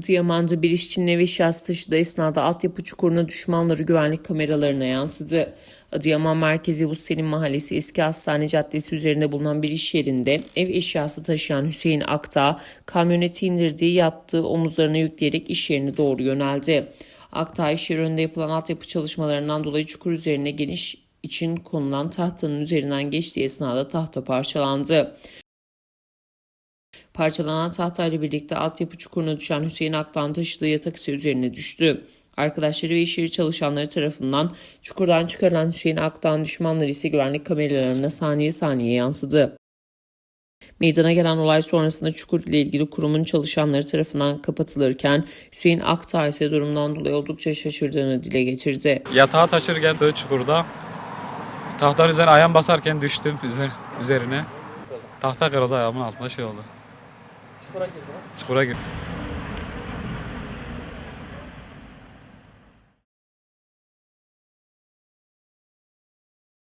Adıyaman'da bir işçinin ev eşyası taşıdığı esnada altyapı çukuruna düşmanları güvenlik kameralarına yansıdı. Adıyaman merkezi Selim Mahallesi Eski Hastane Caddesi üzerinde bulunan bir iş yerinde ev eşyası taşıyan Hüseyin Aktağ kamyoneti indirdiği yattığı omuzlarına yükleyerek iş yerine doğru yöneldi. Aktağ iş yeri önünde yapılan altyapı çalışmalarından dolayı çukur üzerine geniş için konulan tahtanın üzerinden geçtiği esnada tahta parçalandı. Parçalanan tahtayla birlikte altyapı çukuruna düşen Hüseyin Aktan taşıdığı yatak ise üzerine düştü. Arkadaşları ve iş yeri çalışanları tarafından çukurdan çıkarılan Hüseyin Aktan düşmanları ise güvenlik kameralarına saniye saniye yansıdı. Meydana gelen olay sonrasında çukur ile ilgili kurumun çalışanları tarafından kapatılırken Hüseyin Aktağ ise durumdan dolayı oldukça şaşırdığını dile getirdi. Yatağı taşırken çukurda tahtanın üzerine ayağım basarken düştüm üzer- üzerine. Tahta kırıldı ayağımın altında şey oldu. Çukura girdiniz. Çukura girdim.